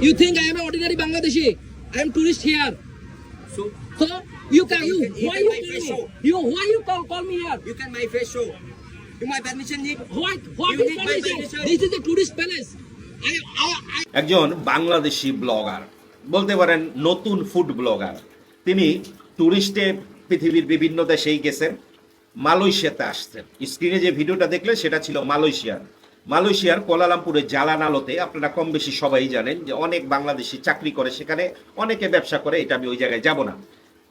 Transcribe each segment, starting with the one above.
You think I am an ordinary Bangladeshi? I am tourist here. So So you can you, You can- you why can you call me show. You why you call call me here? you can my face show. You my permission need. What what You is need my permission? permission. This is a tourist palace. I I, I একজন Bangladeshi blogger বলতে পারেন নতুন food blogger তিনি টুরিস্টে পৃথিবীর বিভিন্ন দেশেই গেছেন মালয়েশিয়াতে আসছেন স্ক্রিনে যে ভিডিওটা দেখলেন সেটা ছিল মালয়েশিয়ার মালয়েশিয়ার কোলালামপুরের জালান আলোতে আপনারা কম বেশি সবাই জানেন যে অনেক বাংলাদেশি চাকরি করে সেখানে, অনেকে ব্যবসা করে, এটা আমি ওই জায়গায় যাব না।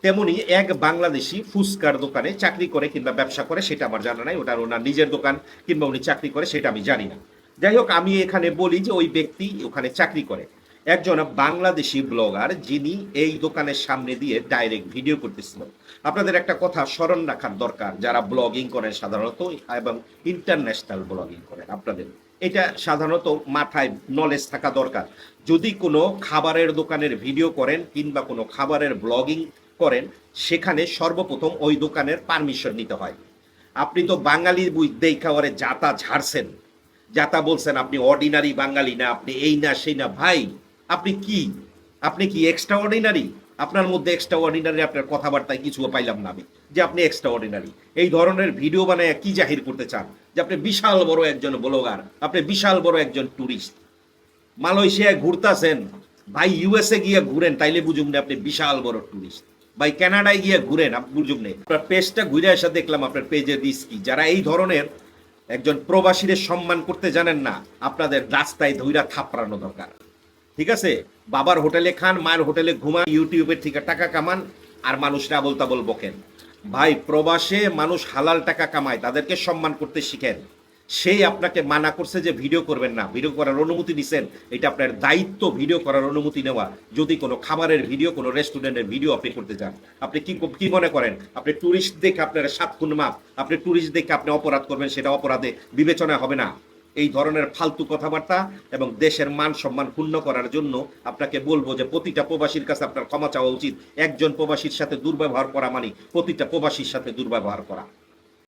তেমনি এক বাংলাদেশি ফুসকার দোকানে চাকরি করে কিংবা ব্যবসা করে, সেটা আমার জানা নাই, ওটা ওনার নিজের দোকান কিংবা উনি চাকরি করে, সেটা আমি জানি না। যাই হোক, আমি এখানে বলি যে ওই ব্যক্তি ওখানে চাকরি করে। একজন বাংলাদেশি ব্লগার যিনি এই দোকানের সামনে দিয়ে ডাইরেক্ট ভিডিও করতেছিল। আপনাদের একটা কথা স্মরণ রাখার দরকার, যারা ব্লগিং করেন সাধারণত এবং ইন্টারন্যাশনাল ব্লগিং করেন আপনাদের। এটা সাধারণত মাথায় নলেজ থাকা দরকার। যদি কোনো খাবারের দোকানের ভিডিও করেন কিংবা কোনো খাবারের ব্লগিং করেন, সেখানে সর্বপ্রথম ওই দোকানের পারমিশন নিতে হয়। আপনি তো বাঙালি দেখা ওরে যাতা ঝাড়ছেন। যাতা বলছেন আপনি অর্ডিনারি বাঙালি না, আপনি এই না, সেই না, ভাই আপনি কি? আপনি কি এক্সট্রা অর্ডিনারি আপনার মধ্যে এক্সট্রা অর্ডিনারি আপনার কথাবার্তায় কিছু পাইলাম না আমি, যে আপনি এক্সট্রা অর্ডিনারি এই ধরনের ভিডিও বানায় কি জাহির করতে চান? যে আপনি বিশাল বড় একজন ব্লগার, আপনি বিশাল বড় একজন ট্যুরিস্ট মালয়েশিয়ায় ঘুরতাছেন, ভাই ইউএসএ গিয়ে ঘুরেন, তাইলে বুঝুন না আপনি বিশাল বড় টুরিস্ট ভাই কানাডায় গিয়ে ঘুরেন আপনি বুঝুন না। আপনার পেজটা ঘুরে আসা দেখলাম আপনার পেজের রিস্ক কি। যারা এই ধরনের একজন প্রবাসীদের সম্মান করতে জানেন না, আপনাদের রাস্তায় ধৈরা থাপড়ানো দরকার। ঠিক আছে? বাবার হোটেলে খান, মায়ের হোটেলে ঘুমান ইউটিউবের থেকে টাকা কামান, আর মানুষরা বলতা বল বকেন। ভাই, প্রবাসে মানুষ হালাল টাকা কামায়, তাদেরকে সম্মান করতে শিখেন। সেই আপনাকে মানা করছে যে ভিডিও করবেন না, ভিডিও করার অনুমতি দিচ্ছেন এটা আপনার দায়িত্ব, ভিডিও করার অনুমতি নেওয়া। যদি কোনো খাবারের ভিডিও, কোনো রেস্টুরেন্টের ভিডিও আপনি করতে চান, আপনি কি কি মনে করেন? আপনি ট্যুরিস্ট দেখে আপনার সাত খুন মাপ, আপনি ট্যুরিস্ট দেখে আপনি অপরাধ করবেন, সেটা অপরাধে বিবেচনা হবে না। এই ধরনের ফালতু কথাবার্তা এবং দেশের মান সম্মান ক্ষুণ্ণ করার জন্য আপনাকে বলব যে প্রতিটা প্রবাসীর কাছে আপনার ক্ষমা চাওয়া উচিত। একজন প্রবাসীর সাথে দুর্ব্যবহার করা মানে প্রতিটা প্রবাসীর সাথে দুর্ব্যবহার করা।